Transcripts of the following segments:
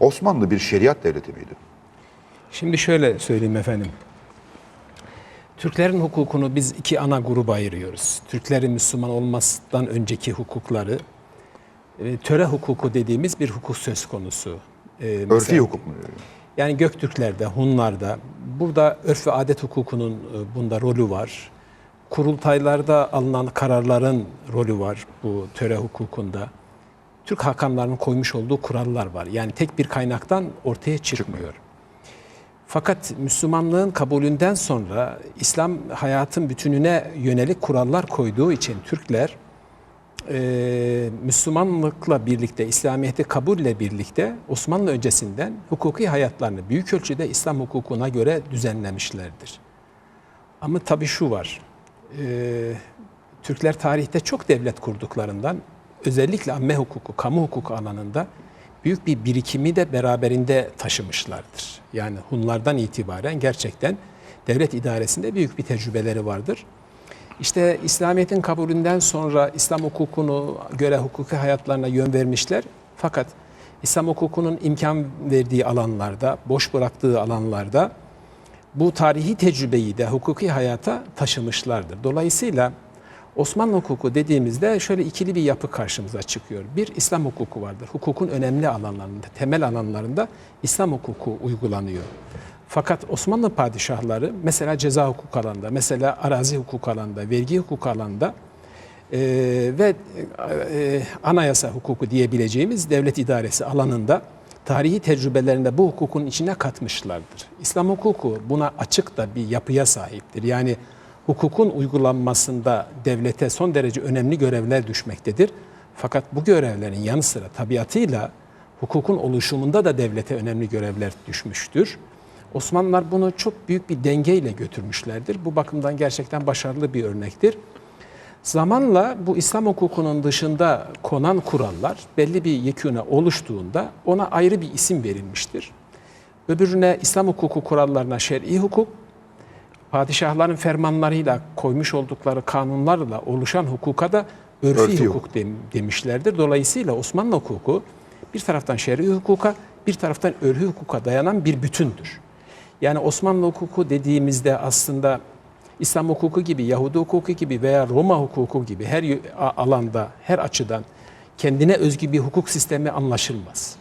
Osmanlı bir şeriat devleti miydi? Şimdi şöyle söyleyeyim efendim. Türklerin hukukunu biz iki ana gruba ayırıyoruz. Türklerin Müslüman olmasından önceki hukukları, e, töre hukuku dediğimiz bir hukuk söz konusu. E, Örfi mesela- hukuk mu? Yani Göktürklerde, Hunlarda, burada örf ve adet hukukunun e, bunda rolü var. Kurultaylarda alınan kararların rolü var bu töre hukukunda. Türk hakamlarının koymuş olduğu kurallar var. Yani tek bir kaynaktan ortaya çıkmıyor. Fakat Müslümanlığın kabulünden sonra İslam hayatın bütününe yönelik kurallar koyduğu için Türkler e, Müslümanlıkla birlikte, İslamiyet'i kabulle birlikte Osmanlı öncesinden hukuki hayatlarını büyük ölçüde İslam hukukuna göre düzenlemişlerdir. Ama tabii şu var, e, Türkler tarihte çok devlet kurduklarından özellikle amme hukuku, kamu hukuku alanında büyük bir birikimi de beraberinde taşımışlardır. Yani Hunlardan itibaren gerçekten devlet idaresinde büyük bir tecrübeleri vardır. İşte İslamiyet'in kabulünden sonra İslam hukukunu göre hukuki hayatlarına yön vermişler. Fakat İslam hukukunun imkan verdiği alanlarda, boş bıraktığı alanlarda bu tarihi tecrübeyi de hukuki hayata taşımışlardır. Dolayısıyla Osmanlı hukuku dediğimizde şöyle ikili bir yapı karşımıza çıkıyor. Bir İslam hukuku vardır. Hukukun önemli alanlarında, temel alanlarında İslam hukuku uygulanıyor. Fakat Osmanlı padişahları mesela ceza hukuk alanında, mesela arazi hukuk alanında, vergi hukuk alanında e, ve e, anayasa hukuku diyebileceğimiz devlet idaresi alanında tarihi tecrübelerinde bu hukukun içine katmışlardır. İslam hukuku buna açık da bir yapıya sahiptir. Yani hukukun uygulanmasında devlete son derece önemli görevler düşmektedir. Fakat bu görevlerin yanı sıra tabiatıyla hukukun oluşumunda da devlete önemli görevler düşmüştür. Osmanlılar bunu çok büyük bir dengeyle götürmüşlerdir. Bu bakımdan gerçekten başarılı bir örnektir. Zamanla bu İslam hukukunun dışında konan kurallar belli bir yekûne oluştuğunda ona ayrı bir isim verilmiştir. Öbürüne İslam hukuku kurallarına şer'i hukuk, padişahların fermanlarıyla koymuş oldukları kanunlarla oluşan hukuka da örfi, Örfi hukuk dem- demişlerdir. Dolayısıyla Osmanlı hukuku bir taraftan şer'i hukuka, bir taraftan örfi hukuka dayanan bir bütündür. Yani Osmanlı hukuku dediğimizde aslında İslam hukuku gibi, Yahudi hukuku gibi veya Roma hukuku gibi her alanda, her açıdan kendine özgü bir hukuk sistemi anlaşılmaz.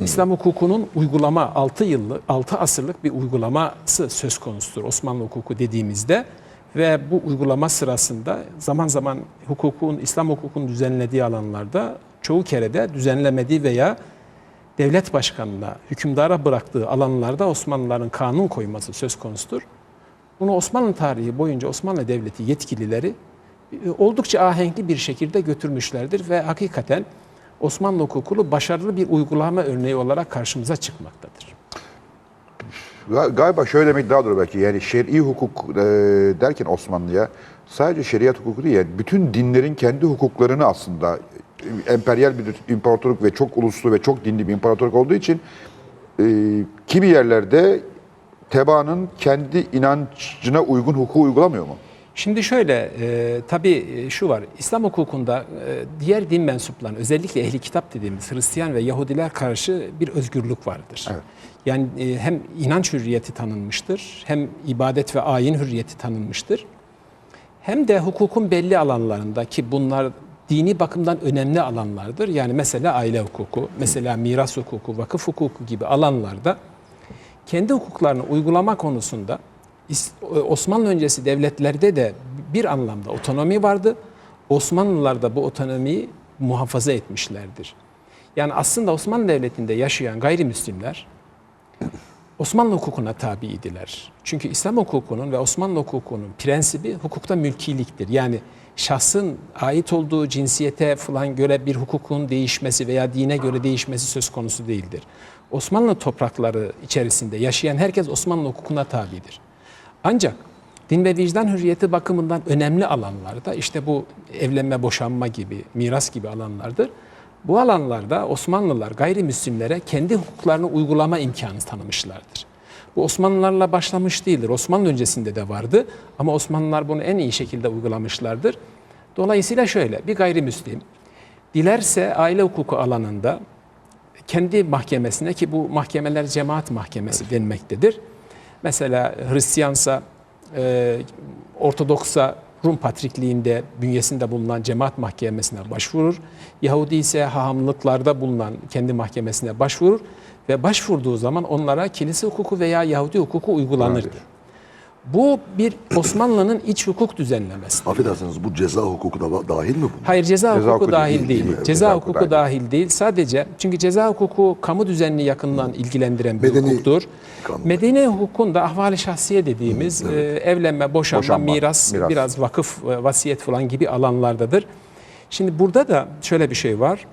İslam hukukunun uygulama 6 yıllık, 6 asırlık bir uygulaması söz konusudur Osmanlı hukuku dediğimizde ve bu uygulama sırasında zaman zaman hukukun, İslam hukukunun düzenlediği alanlarda çoğu kere de düzenlemediği veya devlet başkanına, hükümdara bıraktığı alanlarda Osmanlıların kanun koyması söz konusudur. Bunu Osmanlı tarihi boyunca Osmanlı Devleti yetkilileri e, oldukça ahenkli bir şekilde götürmüşlerdir ve hakikaten Osmanlı hukukunu başarılı bir uygulama örneği olarak karşımıza çıkmaktadır. Ga- Galiba şöyle demek daha doğru belki. Yani şer'i hukuk e, derken Osmanlı'ya sadece şeriat hukuku değil, yani bütün dinlerin kendi hukuklarını aslında emperyal bir imparatorluk ve çok uluslu ve çok dinli bir imparatorluk olduğu için e, kimi yerlerde tebaanın kendi inancına uygun hukuku uygulamıyor mu? Şimdi şöyle, e, tabii e, şu var, İslam hukukunda e, diğer din mensuplarının, özellikle ehli kitap dediğimiz Hristiyan ve Yahudiler karşı bir özgürlük vardır. Evet. Yani e, hem inanç hürriyeti tanınmıştır, hem ibadet ve ayin hürriyeti tanınmıştır. Hem de hukukun belli alanlarında ki bunlar dini bakımdan önemli alanlardır. Yani mesela aile hukuku, mesela miras hukuku, vakıf hukuku gibi alanlarda kendi hukuklarını uygulama konusunda Osmanlı öncesi devletlerde de bir anlamda otonomi vardı. Osmanlılar da bu otonomiyi muhafaza etmişlerdir. Yani aslında Osmanlı Devleti'nde yaşayan gayrimüslimler Osmanlı hukukuna tabiydiler. Çünkü İslam hukukunun ve Osmanlı hukukunun prensibi hukukta mülkiliktir. Yani şahsın ait olduğu cinsiyete falan göre bir hukukun değişmesi veya dine göre değişmesi söz konusu değildir. Osmanlı toprakları içerisinde yaşayan herkes Osmanlı hukukuna tabidir. Ancak din ve vicdan hürriyeti bakımından önemli alanlarda işte bu evlenme, boşanma gibi, miras gibi alanlardır. Bu alanlarda Osmanlılar gayrimüslimlere kendi hukuklarını uygulama imkanı tanımışlardır. Bu Osmanlılarla başlamış değildir. Osmanlı öncesinde de vardı ama Osmanlılar bunu en iyi şekilde uygulamışlardır. Dolayısıyla şöyle bir gayrimüslim dilerse aile hukuku alanında kendi mahkemesine ki bu mahkemeler cemaat mahkemesi denmektedir. Mesela Hristiyansa, e, Ortodoksa Rum Patrikliğinde bünyesinde bulunan cemaat mahkemesine başvurur. Yahudi ise hahamlıklarda bulunan kendi mahkemesine başvurur ve başvurduğu zaman onlara kilise hukuku veya Yahudi hukuku uygulanır. Bu bir Osmanlı'nın iç hukuk düzenlemesi. Affedersiniz bu ceza hukuku da dahil mi bu? Hayır ceza, Ceza hukuku hukuku dahil değil, değil. mi? Ceza, Ceza hukuku hukuku dahil değil. Sadece çünkü ceza hukuku kamu düzenini yakından ilgilendiren bir Medeni hukuktur. kanun. Medeni hukukunda ahvali şahsiye dediğimiz e, evlenme, boşanma, Boşanma, miras, miras. biraz vakıf, e, vasiyet falan gibi alanlardadır. Şimdi burada da şöyle bir şey var.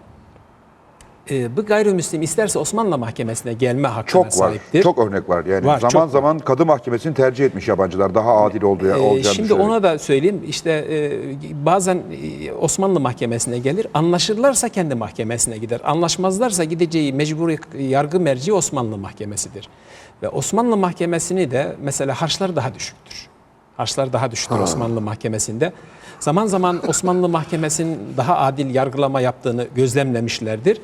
E, bu gayrimüslim isterse Osmanlı mahkemesine gelme hakkına Çok var. sahiptir. Çok örnek var. Yani Var, çok zaman var. zaman kadı mahkemesini tercih etmiş yabancılar. Daha adil olduğu Ee, olacağını Şimdi düşünerek. ona da söyleyeyim işte e, bazen e, Osmanlı mahkemesine gelir anlaşırlarsa kendi mahkemesine gider anlaşmazlarsa gideceği mecburi yargı merci Osmanlı mahkemesidir ve Osmanlı mahkemesini de mesela harçlar daha düşüktür harçlar daha düşüktür Osmanlı mahkemesinde zaman zaman Osmanlı mahkemesinin daha adil yargılama yaptığını gözlemlemişlerdir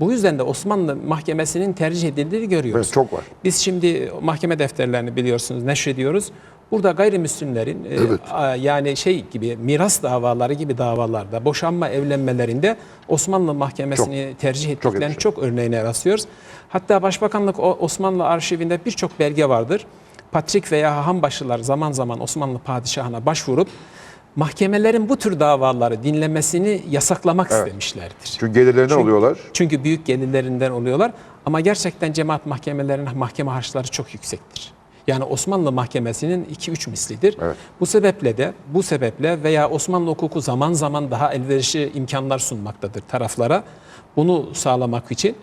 bu yüzden de Osmanlı mahkemesinin tercih edildiğini görüyoruz. Evet, çok var. Biz şimdi mahkeme defterlerini biliyorsunuz neşrediyoruz. Burada gayrimüslimlerin e, Evet. a- yani şey gibi miras davaları gibi davalarda boşanma evlenmelerinde Osmanlı mahkemesini tercih ettiklerinin yakışıyor. çok, örneğine rastlıyoruz. Hatta Başbakanlık Osmanlı arşivinde birçok belge vardır. Patrik veya hahambaşılar zaman zaman Osmanlı padişahına başvurup mahkemelerin bu tür davaları dinlemesini yasaklamak istemişlerdir. Çünkü gelirlerinden Çünkü- oluyorlar. Çünkü büyük gelirlerinden oluyorlar. Ama gerçekten cemaat mahkemelerinin mahkeme harçları çok yüksektir. Yani Osmanlı mahkemesinin 2-3 mislidir. Evet. Bu sebeple de bu sebeple veya Osmanlı hukuku zaman zaman daha elverişli imkanlar sunmaktadır taraflara. Bunu sağlamak için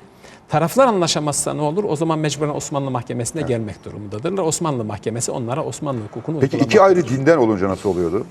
taraflar anlaşamazsa ne olur? O zaman mecburen Osmanlı mahkemesine gelmek durumundadırlar. Osmanlı mahkemesi onlara Osmanlı hukukunu Peki iki ayrı dinden olunca nasıl oluyordu?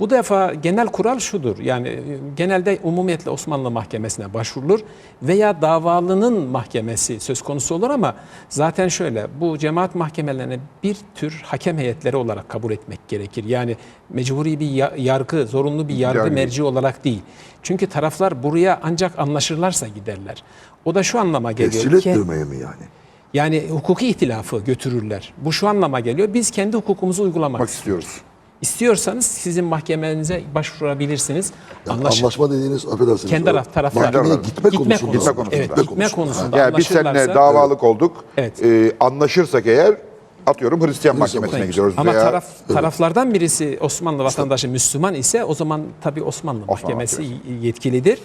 Bu defa genel kural şudur. Yani e, genelde umumiyetle Osmanlı mahkemesine başvurulur veya davalının mahkemesi söz konusu olur ama zaten şöyle bu cemaat mahkemelerine bir tür hakem heyetleri olarak kabul etmek gerekir. Yani mecburi bir ya- yargı, zorunlu bir yargı Yani- merci olarak değil. Çünkü taraflar buraya ancak anlaşırlarsa giderler. O da şu anlama geliyor Tescil ki ettirmeye mi yani? yani hukuki ihtilafı götürürler. Bu şu anlama geliyor. Biz kendi hukukumuzu uygulamak Bak istiyoruz. istiyoruz. İstiyorsanız sizin mahkemenize başvurabilirsiniz. Yani Anlaş- anlaşma dediğiniz affedersiniz. Kendi o taraf- taraflar- Mahkemeye Gitme gitme, konusunda. konusunda. Gitme konusunda. Evet, gitme konusunda. Yani biz seninle anlaşırlarsa- davalık olduk. Evet. Ee, anlaşırsak eğer atıyorum Hristiyan mahkemesine gidiyoruz Ama veya taraf taraflardan birisi Osmanlı vatandaşı Müslüman ise o zaman tabii Osmanlı, Osmanlı mahkemesi yetkilidir.